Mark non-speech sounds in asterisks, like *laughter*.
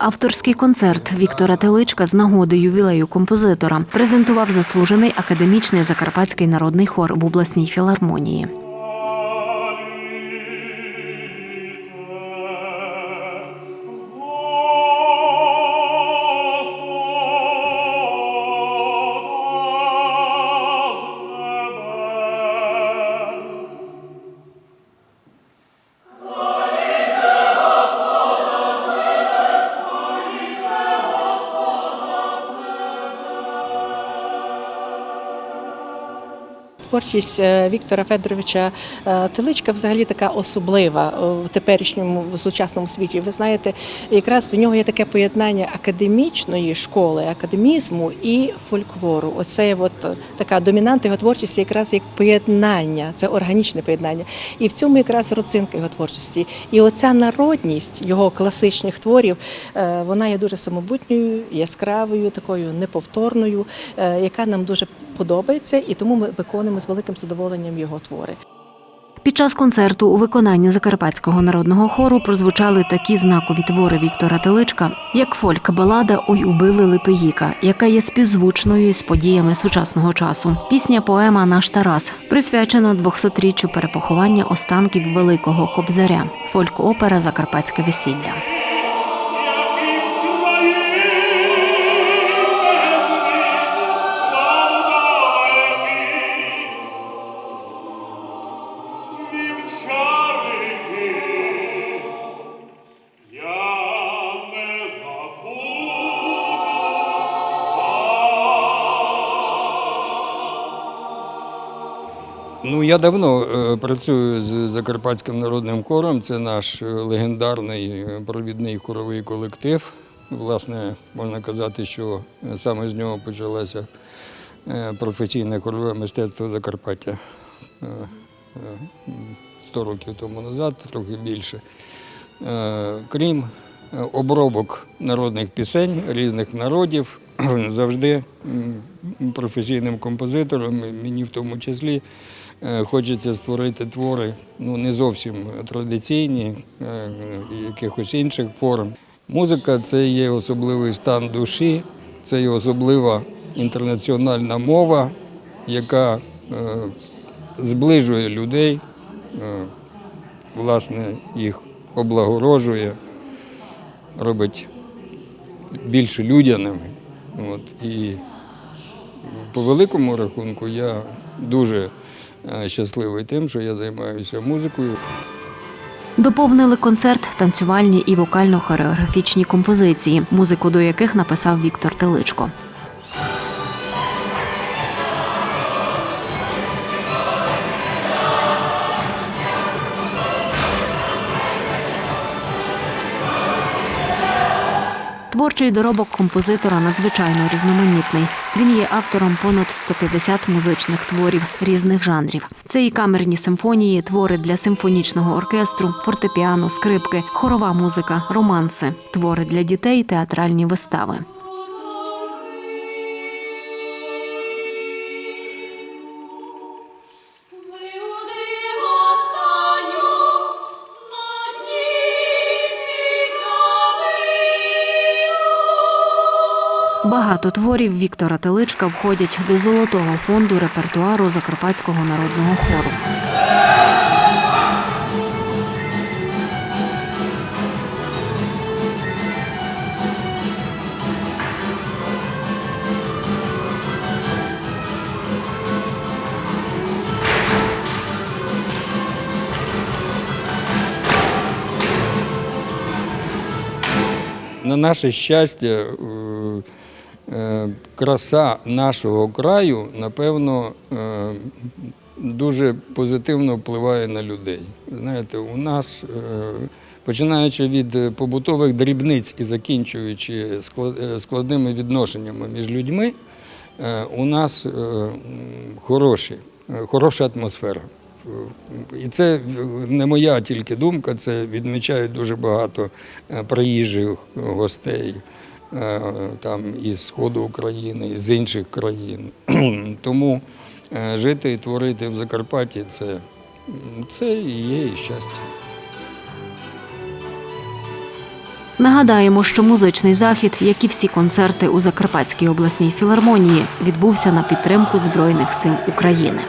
Авторський концерт Віктора Теличка з нагоди ювілею композитора презентував заслужений академічний закарпатський народний хор в обласній філармонії. Творчість е, Віктора Федоровича е, Теличка взагалі така особлива е, в теперішньому в сучасному світі. Ви знаєте, якраз в нього є таке поєднання академічної школи, академізму і фольклору. Оце от така домінанта його творчості, якраз як поєднання, це органічне поєднання. І в цьому якраз родзинка його творчості. І оця народність його класичних творів, вона є дуже самобутньою, яскравою, такою неповторною, яка нам дуже подобається, і тому ми виконуємо з великим задоволенням його твори. Під час концерту у виконанні Закарпатського народного хору прозвучали такі знакові твори Віктора Теличка, як фольк-балада Ой убили Липеїка, яка є співзвучною з подіями сучасного часу. Пісня поема Наш Тарас присвячена 200-річчю перепоховання останків великого кобзаря, фольк-опера Закарпатське весілля. Ну, я давно е, працюю з Закарпатським народним хором. Це наш е, легендарний е, провідний хоровий колектив. Власне, можна казати, що саме з нього почалося е, професійне хорове мистецтво Закарпаття е, е, 100 років тому назад, трохи більше. Крім обробок народних пісень різних народів, *clears throat* завжди професійним композитором, мені в тому числі, е, хочеться створити твори ну, не зовсім традиційні, е, якихось інших форм. Музика це є особливий стан душі, це є особлива інтернаціональна мова, яка е, зближує людей, власне, їх облагорожує, робить більш людяними. От. І по великому рахунку я дуже е, щасливий тим, що я займаюся музикою. Доповнили концерт танцювальні і вокально-хореографічні композиції, музику до яких написав Віктор Теличко. Творчий доробок композитора надзвичайно різноманітний. Він є автором понад 150 музичних творів різних жанрів. Це і камерні симфонії, твори для симфонічного оркестру, фортепіано, скрипки, хорова музика, романси, твори для дітей, театральні вистави. Багато творів Віктора Теличка входять до золотого фонду репертуару Закарпатського народного хору. На наше щастя, е, краса нашого краю, напевно, е, дуже позитивно впливає на людей. Знаєте, у нас, е, починаючи від побутових дрібниць і закінчуючи склад- е, складними відношеннями між людьми, е, у нас е, хороші, е, хороша атмосфера. І це е, не моя тільки думка, це відмічають дуже багато е, приїжджих гостей е, там із Сходу України, з інших країн. *clears throat* Тому е, жити і творити в Закарпатті це, це і є і щастя. Нагадаємо, що музичний захід, як і всі концерти у Закарпатській обласній філармонії, відбувся на підтримку Збройних сил України.